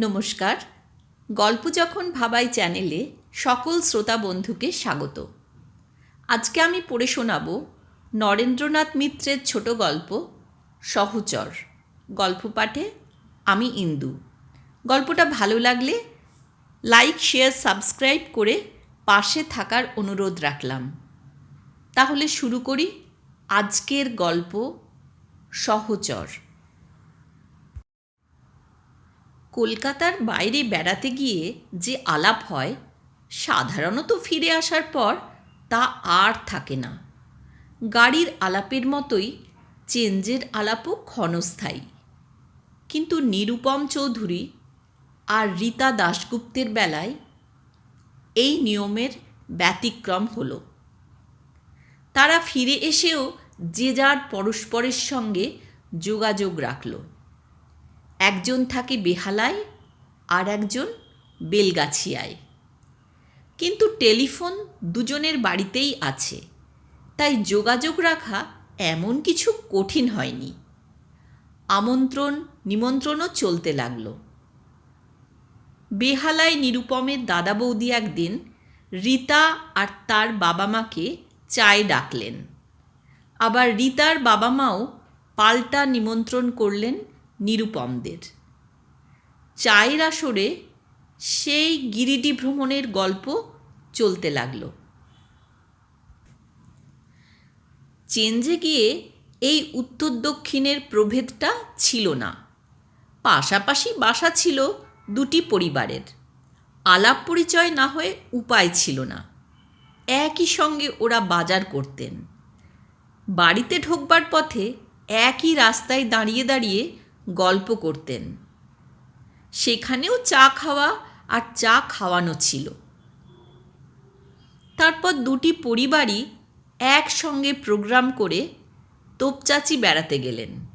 নমস্কার। গল্প যখন ভাবাই চ্যানেলে সকল শ্রোতা বন্ধুকে স্বাগত। আজকে আমি পড়ে শোনাব নরেন্দ্রনাথ মিত্রের ছোট গল্প, সহচর। গল্প পাঠে আমি ইন্দু। গল্পটা ভালো লাগলে লাইক, শেয়ার, সাবস্ক্রাইব করে পাশে থাকার অনুরোধ রাখলাম। তাহলে শুরু করি আজকের গল্প, সহচর। কলকাতার বাইরে বেড়াতে গিয়ে যে আলাপ হয়, সাধারণত ফিরে আসার পর তা আর থাকে না। গাড়ির আলাপের মতোই চেঞ্জের আলাপও ক্ষণস্থায়ী। কিন্তু নিরুপম চৌধুরী আর রীতা দাশগুপ্তের বেলায় এই নিয়মের ব্যতিক্রম হলো। তারা ফিরে এসেও যে যার পরস্পরের সঙ্গে যোগাযোগ রাখল। একজন থাকে বেহালায় আর একজন বেলগাছিয়ায়। কিন্তু টেলিফোন দুজনের বাড়িতেই আছে, তাই যোগাযোগ রাখা এমন কিছু কঠিন হয়নি। আমন্ত্রণ, নিমন্ত্রণও চলতে লাগল। বেহালায় নিরুপমের দাদা বৌদি একদিন রীতা আর তার বাবা মাকে চায় ডাকলেন। আবার রীতার বাবা মাও পাল্টা নিমন্ত্রণ করলেন নিরুপমদের। চায়ের আসরে সেই গিরিডি ভ্রমণের গল্প চলতে লাগল। চেঞ্জে গিয়ে এই উত্তর দক্ষিণের প্রভেদটা ছিল না। পাশাপাশি বাসা ছিল দুটি পরিবারের। আলাপ পরিচয় না হয়ে উপায় ছিল না। একই সঙ্গে ওরা বাজার করতেন। বাড়িতে ঢোকবার পথে একই রাস্তায় দাঁড়িয়ে দাঁড়িয়ে গল্প করতেন। সেখানেও চা খাওয়া আর চা খাওয়ানো ছিল। তারপর দুটি পরিবারই একসঙ্গে প্রোগ্রাম করে তোপচাচি বেড়াতে গেলেন।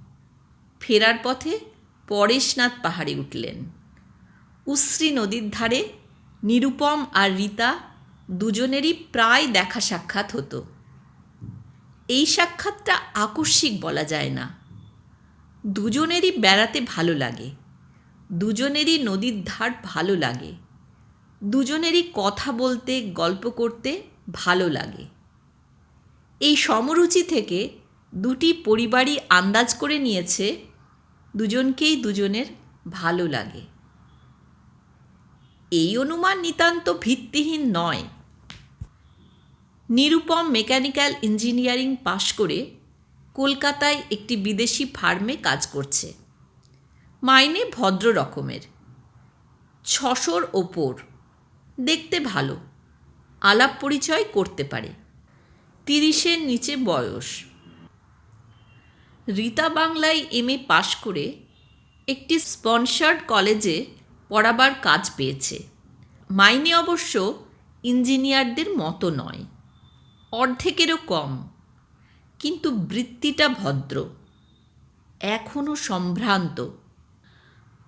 ফেরার পথে পরেশনাথ পাহাড়ে উঠলেন। উশ্রী নদীর ধারে নিরুপম আর রীতা দুজনেরই প্রায় দেখা সাক্ষাৎ হতো। এই সাক্ষাৎটা আকস্মিক বলা যায় না। দুজনেরই বেড়াতে ভালো লাগে। দুজনেরই নদীর ধার ভালো লাগে। দুজনেরই কথা বলতে, গল্প করতে ভালো লাগে। এই সমরুচি থেকে দুটি পরিবারই আন্দাজ করে নিয়েছে, দুজনকেই দুজনের ভালো লাগে। এই অনুমান নিতান্ত ভিত্তিহীন নয়। নিরুপম মেকানিক্যাল ইঞ্জিনিয়ারিং পাশ করে কলকাতায় একটি বিদেশি ফার্মে কাজ করছে। মাইনে ভদ্র রকমের। ছশোর ওপর। দেখতে ভালো। আলাপ পরিচয় করতে পারে। তিরিশের নিচে বয়স। রীতা বাংলায় এম এ পাশ করে একটি স্পন্সার্ড কলেজে পড়াবার কাজ পেয়েছে। মাইনে অবশ্য ইঞ্জিনিয়ারদের মতো নয়। অর্ধেকেরও কম। কিন্তু বৃত্তিটা ভদ্র এখনও সম্ভ্রান্ত।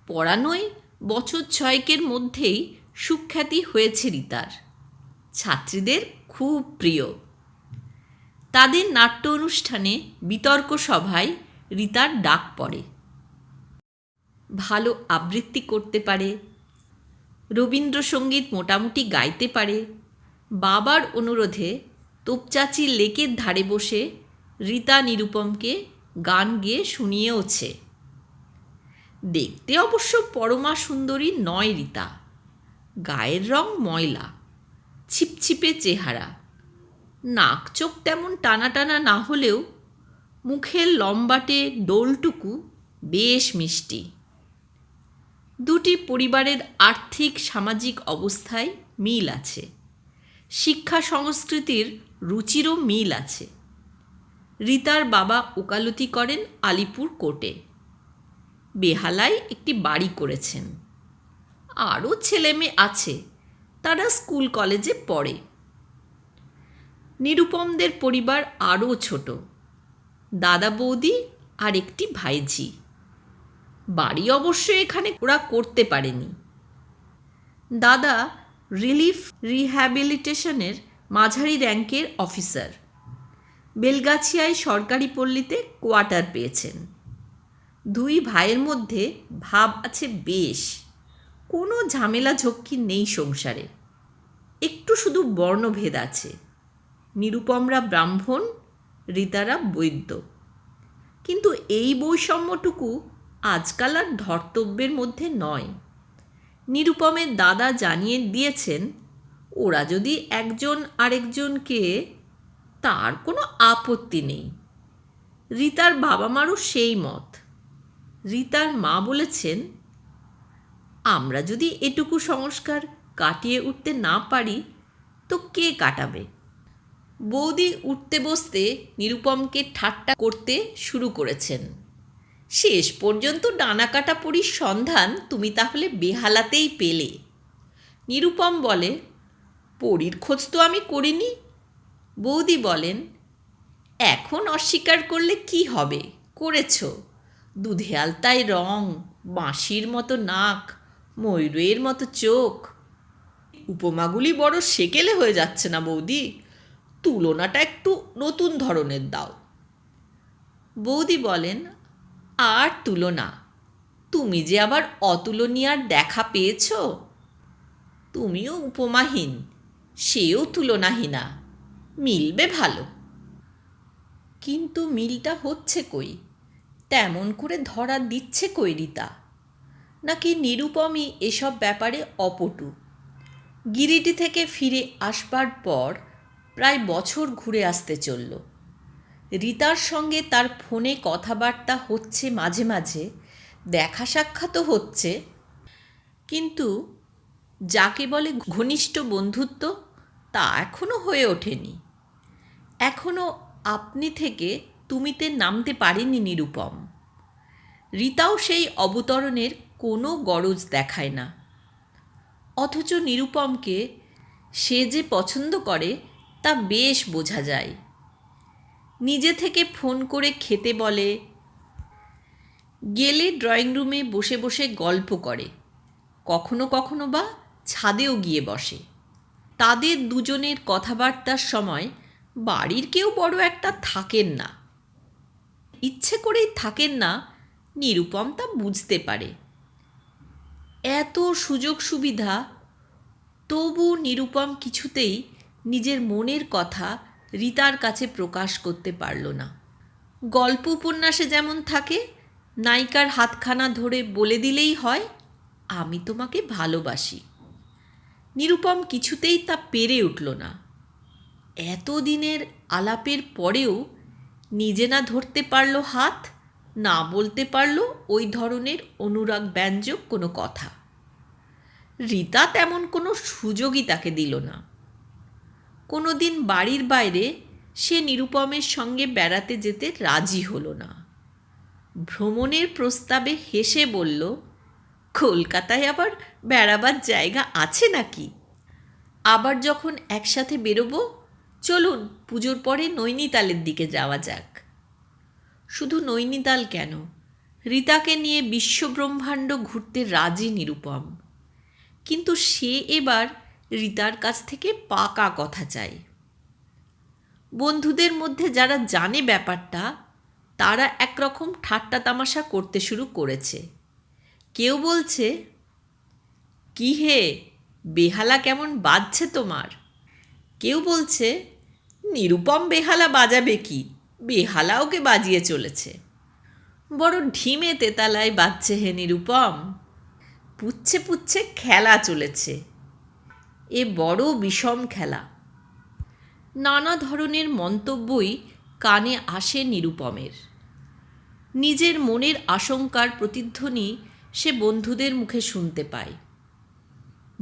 পড়ানোয় বছর ছয়েকের মধ্যেই সুখ্যাতি হয়েছে রীতার। ছাত্রীদের খুব প্রিয়। তাদের নাট্য অনুষ্ঠানে বিতর্ক সভায় রিতার ডাক পড়ে। ভালো আবৃত্তি করতে পারে, রবীন্দ্রসঙ্গীত মোটামুটি গাইতে পারে, বাবার অনুরোধে তোপচাচি লেকের ধারে বসে রীতা নিরুপমকে গান গেয়ে শুনিয়েওছে। দেখতে অবশ্য পরমা সুন্দরী নয় রীতা, গায়ের রং ময়লা, ছিপছিপে চেহারা। নাক চোখ তেমন টানা টানা না হলেও মুখের লম্বাটে ডোলটুকু বেশ মিষ্টি। দুটি পরিবারের আর্থিক সামাজিক অবস্থায় মিল আছে। শিক্ষা সংস্কৃতির রুচিরও মিল আছে। রীতার বাবা ওকালতি করেন আলিপুর কোর্টে। বেহালায় একটি বাড়ি করেছেন। আরও ছেলেমেয়ে আছে, তারা স্কুল কলেজে পড়ে। নিরুপমদের পরিবার আরও ছোট, দাদা বৌদি আর একটি ভাইঝি। বাড়ি অবশ্য এখানে ওরা করতে পারেনি। দাদা রিলিফ রিহ্যাবিলিটেশনের মাঝারি র্যাঙ্কের অফিসার। বেলগাছিয়ায় সরকারি পল্লীতে কোয়ার্টার পেয়েছেন। দুই ভাইয়ের মধ্যে ভাব আছে বেশ। কোনো ঝামেলা ঝক্কি নেই সংসারে। একটু শুধু বর্ণভেদ আছে। নিরুপমরা ব্রাহ্মণ, রীতারা বৈদ্য। কিন্তু এই বৈষম্যটুকু আজকাল আর ধর্তব্যের মধ্যে নয়। নিরুপমের দাদা জানিয়ে দিয়েছেন, ওরা যদি একজন আরেকজনকে তার কোনো আপত্তি নেই। রিতার বাবা মারও সেই মত। রিতার মা বলেছেন, আমরা যদি এটুকু সংস্কার কাটিয়ে উঠতে না পারি, তো কে কাটাবে? বৌদি উঠতে বসতে নিরুপমকে ঠাট্টা করতে শুরু করেছেন। শেষ পর্যন্ত ডানা কাটা পরির সন্ধান তুমি তাহলে বেহালাতেই পেলে। নিরুপম বলে, পরীর খোঁজ তো আমি করিনি বৌদি বলেন, এখন অস্বীকার করলে কি হবে? করেছ। দুধে আলতায় রং, বাঁশির মতো নাক, ময়ূরের মতো চোখ। উপমাগুলি বড় সেকেলে হয়ে যাচ্ছে না বৌদি। তুলনাটা একটু নতুন ধরনের দাও। বৌদি বলেন, আর তুলনা। তুমি যে আবার অতুলনীয়ার দেখা পেয়েছ? তুমিও উপমাহীন, সেও তুলনাহীনা। মিলবে ভালো। কিন্তু মিলটা হচ্ছে কই? তেমন করে ধরা দিচ্ছে কই রীতা? নাকি নিরুপমই এসব ব্যাপারে অপটু? গিরিটি থেকে ফিরে আসবার পর প্রায় বছর ঘুরে আসতে চলল। রীতার সঙ্গে তার ফোনে কথাবার্তা হচ্ছে মাঝে মাঝে, দেখা সাক্ষাৎও হচ্ছে। কিন্তু যাকে বলে ঘনিষ্ঠ বন্ধুত্ব তা এখনও হয়ে ওঠেনি। এখনও আপনি থেকে তুমিতে নামতে পারেনি নিরুপম। রীতাও সেই অবতরণের কোনো গরজ দেখায় না। অথচ নিরুপমকে সে যে পছন্দ করে, তা বেশ বোঝা যায়। নিজে থেকে ফোন করে খেতে বলে, গেলে ড্রয়িং রুমে বসে বসে গল্প করে। কখনো কখনো বা ছাদেও গিয়ে বসে। তাদের দুজনের কথাবার্তার সময় বাড়ির কেউ বড় একটা থাকেন না। ইচ্ছে করেই থাকেন না, নিরুপম তা বুঝতে পারে। এত সুযোগ সুবিধা, তবু নিরুপম কিছুতেই নিজের মনের কথা রীতার কাছে প্রকাশ করতে পারল না। গল্প উপন্যাসে যেমন থাকে, নায়িকার হাতখানা ধরে বলে দিলেই হয়, আমি তোমাকে ভালোবাসি। নিরুপম কিছুতেই তা পেরে উঠল না। এতদিনের আলাপের পরেও নিজে না ধরতে পারল হাত, না বলতে পারল ওই ধরনের অনুরাগ ব্যঞ্জক কোনো কথা। রীতা তেমন কোনো সুযোগই তাকে দিল না। কোনো দিন বাড়ির বাইরে সে নিরুপমের সঙ্গে বেড়াতে যেতে রাজি হলো না। ভ্রমণের প্রস্তাবে হেসে বলল, কলকাতায় আবার বেড়াবার জায়গা আছে নাকি? আবার যখন একসাথে বেরোবো চলুন, পুজোর পরে নৈনিতালের দিকে যাওয়া যাক। শুধু নৈনিতাল কেন? রীতাকে নিয়ে বিশ্বব্রহ্মাণ্ড ঘুরতে রাজি নিরুপম। কিন্তু সে এবার রীতার কাছ থেকে পাকা কথা চায়। বন্ধুদের মধ্যে যারা জানে ব্যাপারটা, তারা একরকম ঠাট্টা তামাশা করতে শুরু করেছে। কেউ বলছে, কি হে, বেহালা কেমন বাজছে তোমার? কেউ বলছে, নিরুপম বেহালা বাজাবে কি? বেহালা ওকে বাজিয়ে চলেছে? বড় ঢিমে তেতালায় বাজছে হে নিরুপম। পুচ্ছে পুচ্ছে খেলা চলেছে। এ বড় বিষম খেলা। নানা ধরনের মন্তব্যই কানে আসে নিরুপমের। নিজের মনের আশঙ্কার প্রতিধ্বনি সে বন্ধুদের মুখে শুনতে পায়।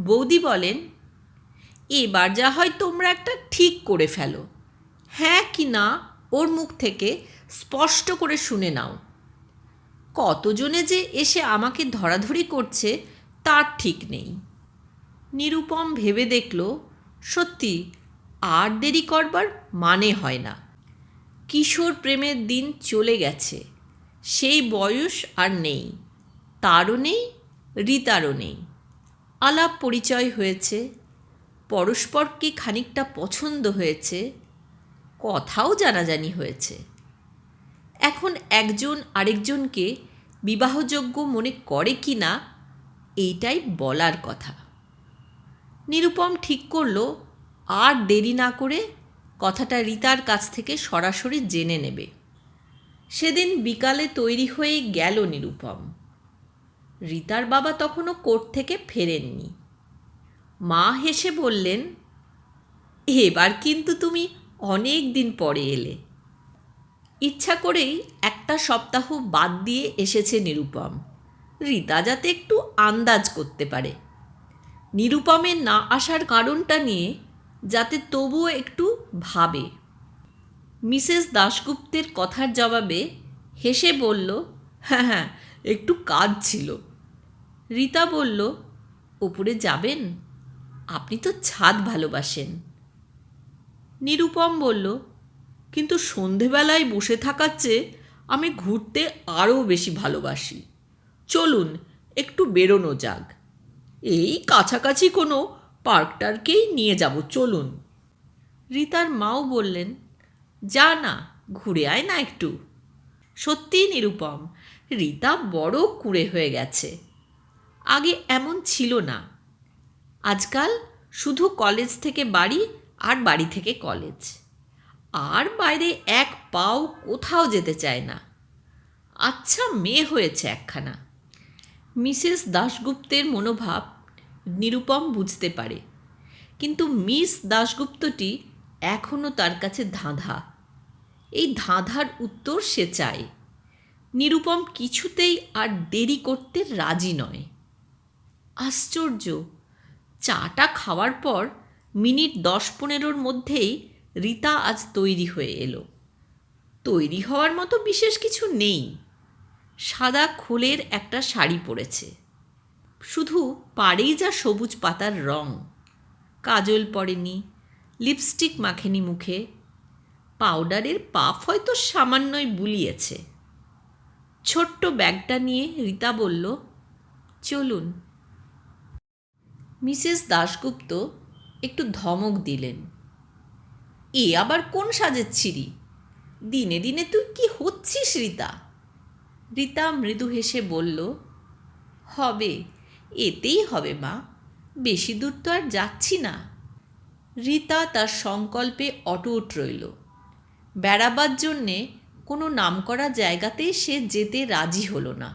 বৌদি বলেন এবার যা হয় তোমরা একটা ঠিক করে ফেলো। হ্যাঁ কি না, ওর মুখ থেকে স্পষ্ট করে শুনে নাও। কতজনে যে এসে আমাকে ধরাধরি করছে, তার ঠিক নেই। নিরুপম ভেবে দেখল, সত্যি, আর দেরি করবার মানে হয় না। কিশোর প্রেমের দিন চলে গেছে, সেই বয়স আর নেই, তারও নেই, রিতারও নেই। আলাপ পরিচয় হয়েছে পরস্পরকে খানিকটা পছন্দ হয়েছে, কথাও জানাজানি হয়েছে। এখন একজন আরেকজনকে বিবাহযোগ্য মনে করে কি না, এইটাই বলার কথা। নিরুপম ঠিক করল, আর দেরি না করে কথাটা রিতার কাছ থেকে সরাসরি জেনে নেবে। সেদিন বিকালে তৈরি হয়ে গেল নিরুপম। রিতার বাবা তখনও কোর্ট থেকে ফেরেননি। মা হেসে বললেন, এবার কিন্তু তুমি অনেক দিন পরে এলে। ইচ্ছা করেই একটা সপ্তাহ বাদ দিয়ে এসেছে নিরুপম। রিতা যাতে একটু আন্দাজ করতে পারে। নিরুপমের না আসার কারণটা নিয়ে যাতে তবুও একটু ভাবে। মিসেস দাশগুপ্তের কথার জবাবে হেসে বলল হ্যাঁ হ্যাঁ একটু কাজ ছিল। রিতা বলল, ওপরে যাবেন? আপনি তো ছাদ ভালোবাসেন। নিরুপম বলল, কিন্তু সন্ধেবেলায় বসে থাকার চেয়ে আমি ঘুরতে আরও বেশি ভালোবাসি। চলুন, একটু বেরোনো যাক। এই কাছাকাছি কোনো পার্ক টার্কেই নিয়ে যাব, চলুন। রিতার মাও বললেন, যা না, ঘুরে আয় না একটু। সত্যিই নিরুপম, রিতা বড় কুঁড়ে হয়ে গেছে। আগে এমন ছিল না। আজকাল শুধু কলেজ থেকে বাড়ি আর বাড়ি থেকে কলেজ আর বাইরে এক পাও কোথাও যেতে চায় না। আচ্ছা মেয়ে হয়েছে একখানা। মিসেস দাশগুপ্তের মনোভাব নিরুপম বুঝতে পারে। কিন্তু মিস দাশগুপ্তটি এখনও তার কাছে ধাঁধা। এই ধাঁধার উত্তর সে চায়। নিরুপম কিছুতেই আর দেরি করতে রাজি নয়। আশ্চর্য! চাটা খাওয়ার পর মিনিট দশ পনেরোর মধ্যেই রিতা আজ তৈরি হয়ে এলো। তৈরি হওয়ার মতো বিশেষ কিছু নেই। সাদা খোলের একটা শাড়ি পরেছে। শুধু পাড়েই যা সবুজ পাতার রং। কাজল পড়েনি লিপস্টিক মাখেনি মুখে। পাউডারের পাফ হয়তো সামান্যই বুলিয়েছে। ছোট্ট ব্যাগটা নিয়ে রিতা বলল, চলুন মিসেস দাশগুপ্ত একটু ধমক দিলেন। এ আবার কোন সাজের ছিরি? দিনে দিনে তুই কি হচ্ছিস, রিতা? রিতা মৃদু হেসে বলল, হবে, এতেই হবে, মা। বেশি দূর তো আর যাচ্ছি না। রিতা তার সংকল্পে অটুট রইল। বেড়াবার জন্যে কোনো নামকরা জায়গাতেই সে যেতে রাজি হলো না।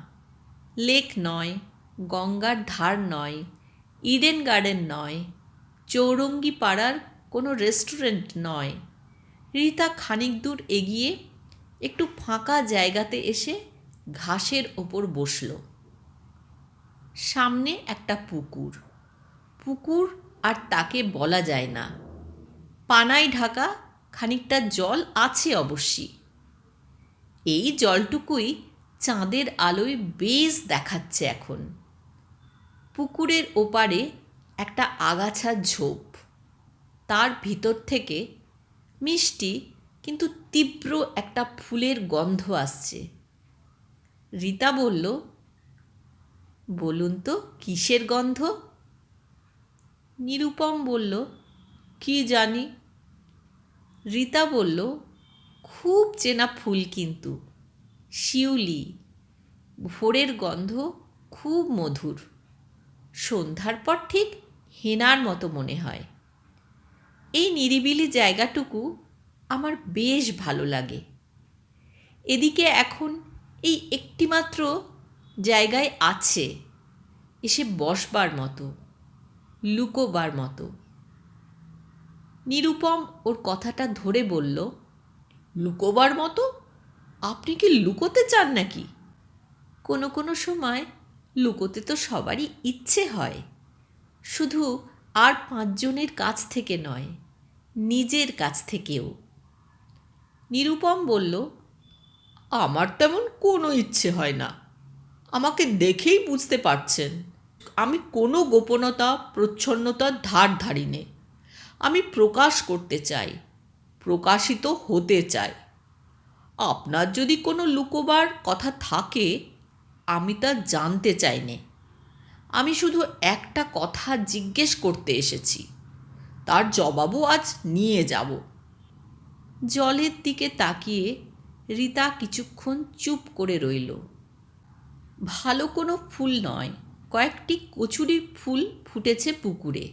লেক নয়, গঙ্গার ধার নয় ইডেন গার্ডেন নয় চৌরঙ্গি পাড়ার কোনো রেস্টুরেন্ট নয়। রিতা খানিক দূর এগিয়ে একটু ফাঁকা জায়গাতে এসে ঘাসের ওপর বসল। সামনে একটা পুকুর। পুকুর আর তাকে বলা যায় না। পানায় ঢাকা খানিকটা জল আছে অবশ্যই এই জলটুকুই চাঁদের আলোয় বেশ দেখাচ্ছে এখন। পুকুরের ওপারে একটা আগাছার ঝোপ। তার ভিতর থেকে মিষ্টি কিন্তু তীব্র একটা ফুলের গন্ধ আসছে। রিতা বলল, বলুন তো, কিসের গন্ধ? নিরুপম বলল, কি জানি? রিতা বলল, খুব চেনা ফুল কিন্তু। শিউলি। ভোরের গন্ধ খুব মধুর। সন্ধ্যার পর ঠিক হেনার মতো মনে হয়। এই নিরিবিলি জায়গাটুকু আমার বেশ ভালো লাগে। এদিকে এখন এই একটিমাত্র জায়গায় আছে এসে বসবার মতো, লুকোবার মতো। নিরুপম ওর কথাটা ধরে বলল, লুকোবার মতো? আপনি কি লুকোতে চান নাকি? কোনো কোনো সময় লুকোতে তো সবারই ইচ্ছে হয়। শুধু আর পাঁচজনের কাছ থেকে নয়, নিজের কাছ থেকেও। নিরুপম বলল, আমার তেমন কোনো ইচ্ছে হয় না। আমাকে দেখেই বুঝতে পারছেন, আমি কোনো গোপনতা প্রচ্ছন্নতার ধার ধারি নে আমি প্রকাশ করতে চাই, প্রকাশিত হতে চাই। আপনার যদি কোনো লুকোবার কথা থাকে আমি তা জানতে চাই নে আমি শুধু একটা কথা জিজ্ঞেস করতে এসেছি। তার জবাবও আজ নিয়ে যাব। জলের দিকে তাকিয়ে রিতা কিছুক্ষণ চুপ করে রইল। ভালো কোনো ফুল নয়, কয়েকটি কচুরি ফুল ফুটেছে পুকুরে।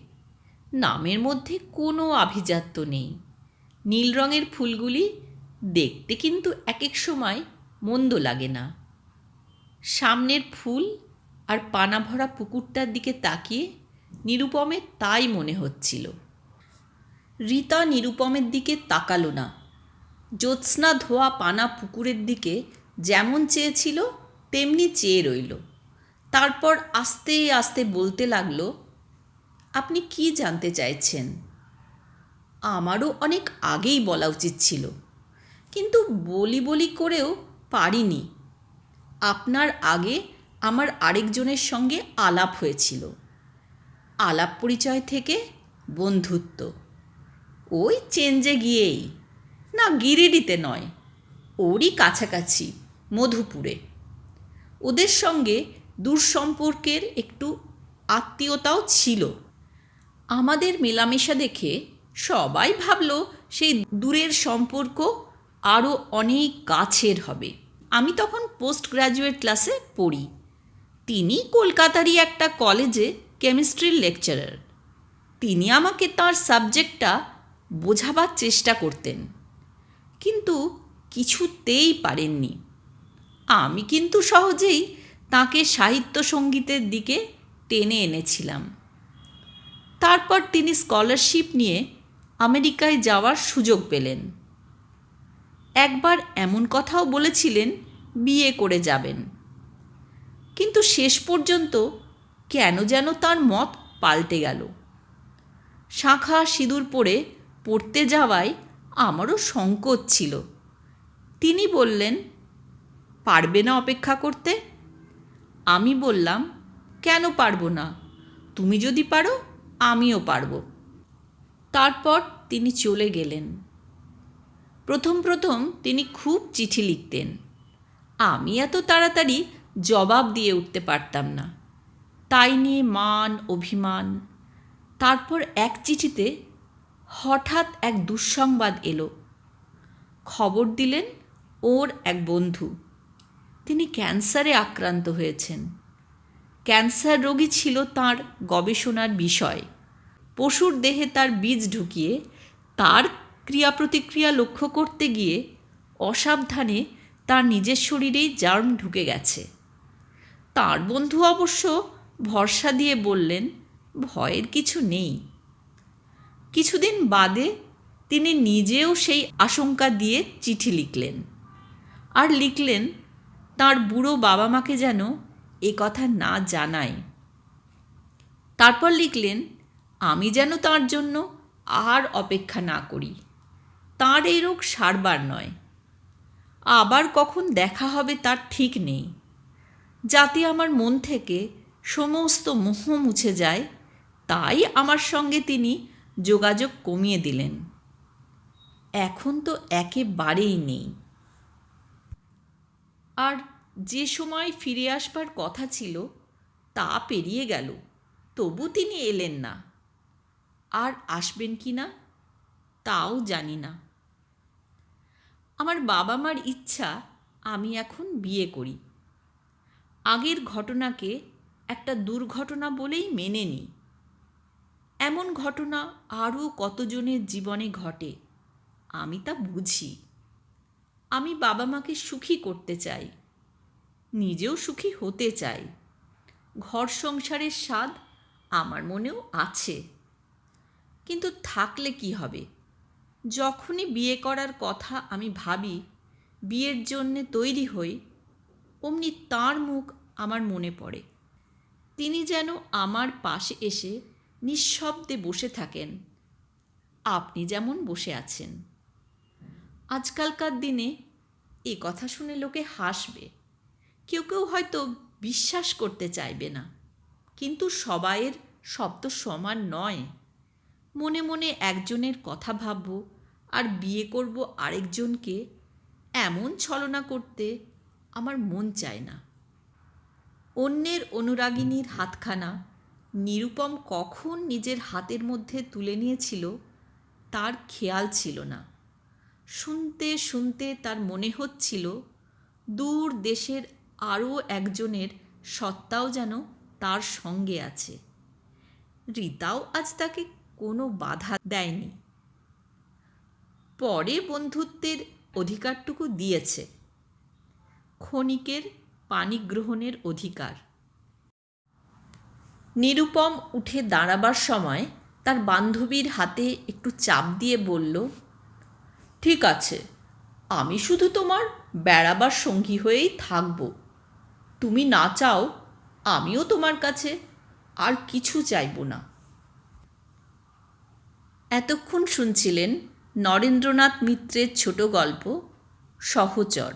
নামের মধ্যে কোনো আভিজাত্য নেই। নীল রঙের ফুলগুলি দেখতে কিন্তু এক এক সময় মন্দ লাগে না। সামনের ফুল আর পানা ভরা পুকুরটার দিকে তাকিয়ে নিরুপমের তাই মনে হচ্ছিল। রীতা নিরুপমের দিকে তাকালো না। জ্যোৎস্না ধোয়া পানা পুকুরের দিকে যেমন চেয়েছিল, তেমনি চেয়ে রইল। তারপর আস্তে আস্তে বলতে লাগল, আপনি কি জানতে চাইছেন? আমারও অনেক আগেই বলা উচিত ছিল, কিন্তু বলি বলি করেও পারিনি। আপনার আগে আমার আরেকজনের সঙ্গে আলাপ হয়েছিল। আলাপ পরিচয় থেকে বন্ধুত্ব। ওই চেঞ্জে গিয়েই। না গিরিডিতে নয়, ওরই কাছাকাছি, মধুপুরে। ওদের সঙ্গে দূর সম্পর্কের একটু আত্মীয়তাও ছিল। আমাদের মেলামেশা দেখে সবাই ভাবল সেই দূরের সম্পর্ক আরও অনেক কাছের হবে। আমি তখন পোস্ট গ্র্যাজুয়েট ক্লাসে পড়ি। তিনি কলকাতারই একটা কলেজে কেমিস্ট্রির লেকচারার তিনি আমাকে তার সাবজেক্টটা বোঝাবার চেষ্টা করতেন। কিন্তু কিছুতেই পারেননি। আমি কিন্তু সহজেই তাকে সাহিত্য সঙ্গীতের দিকে টেনে এনেছিলাম। তারপর তিনি স্কলারশিপ নিয়ে আমেরিকায় যাওয়ার সুযোগ পেলেন। একবার এমন কথাও বলেছিলেন, বিয়ে করে যাবেন। কিন্তু শেষ পর্যন্ত কেন যেন তার মত পাল্টে গেল। শাঁখা সিঁদুর পরে পড়তে যাওয়ায় আমারও সংকোচ ছিল। তিনি বললেন, পারবে না অপেক্ষা করতে? আমি বললাম, কেন পারব না? তুমি যদি পারো, আমিও পারব। তারপর তিনি চলে গেলেন। প্রথম প্রথম তিনি খুব চিঠি লিখতেন। আমি এত তাড়াতাড়ি জবাব দিয়ে উঠতে পারতাম না। তাই নিয়ে মান, অভিমান। তারপর এক চিঠিতে হঠাৎ এক দুঃসংবাদ এলো। খবর দিলেন ওর এক বন্ধু। তিনি ক্যান্সারে আক্রান্ত হয়েছেন। ক্যান্সার রোগী ছিল তার গবেষণার বিষয়। পশুর দেহে তার বীজ ঢুকিয়ে তার ক্রিয়া প্রতিক্রিয়া লক্ষ্য করতে গিয়ে অসাবধানে তার নিজের শরীরেই জার্ম ঢুকে গেছে। তার বন্ধু অবশ্য ভরসা দিয়ে বললেন, ভয়ের কিছু নেই। কিছুদিন বাদে তিনি নিজেও সেই আশঙ্কা দিয়ে চিঠি লিখলেন আর লিখলেন, তার বুড়ো বাবা মাকে যেন এ কথা না জানায়। তারপর লিখলেন, আমি যেন তার জন্য আর অপেক্ষা না করি। তার এই রোগ সারবার নয়। আবার কখন দেখা হবে তার ঠিক নেই। যাতে আমার মন থেকে সমস্ত মোহ মুছে যায়, তাই আমার সঙ্গে তিনি যোগাযোগ কমিয়ে দিলেন। এখন তো একেবারেই নেই। আর যে সময় ফিরে আসবার কথা ছিল, তা পেরিয়ে গেল, তবু তিনি এলেন না। আর আসবেন কি না, তাও জানি না। আমার বাবা মার ইচ্ছা আমি এখন বিয়ে করি। আগের ঘটনাকে একটা দুর্ঘটনা বলেই মেনে নিই। এমন ঘটনা আরও কতজনের জীবনে ঘটে, আমি তা বুঝি। আমি বাবা মাকে সুখী করতে চাই, নিজেও সুখী হতে চাই। ঘর সংসারের স্বাদ আমার মনেও আছে। কিন্তু থাকলে কি হবে? যখনই বিয়ে করার কথা আমি ভাবি, বিয়ের জন্যে তৈরি হই, অমনি তাঁর মুখ আমার মনে পড়ে। তিনি যেন আমার পাশে এসে নিঃশব্দে বসে থাকেন। আপনি যেমন বসে আছেন। আজকালকার দিনে এ কথা শুনে লোকে হাসবে। কেউ কেউ হয়তো বিশ্বাস করতে চাইবে না। কিন্তু সবাইয়ের শব্দ সমান নয়। মনে মনে একজনের কথা ভাবব আর বিয়ে করব আরেকজনকে এমন ছলনা করতে আমার মন চায় না। অন্যের অনুরাগিনীর হাতখানা নিরুপম কখন নিজের হাতের মধ্যে তুলে নিয়েছিল তার খেয়াল ছিল না। শুনতে শুনতে তার মনে হচ্ছিল দূর দেশের আরও একজনের সত্তাও যেন তার সঙ্গে আছে। রীতাও আজ তাকে কোনো বাধা দেয়নি। পরে বন্ধুত্বের অধিকারটুকু দিয়েছে। ক্ষণিকের পানি গ্রহণের অধিকার। নিরুপম উঠে দাঁড়াবার সময় তার বান্ধবীর হাতে একটু চাপ দিয়ে বলল, ঠিক আছে, আমি শুধু তোমার বেড়াবার সঙ্গী হয়েই থাকব। তুমি না চাও, আমিও তোমার কাছে আর কিছু চাইব না। এতক্ষণ শুনছিলেন নরেন্দ্রনাথ মিত্রের ছোট গল্প সহচর।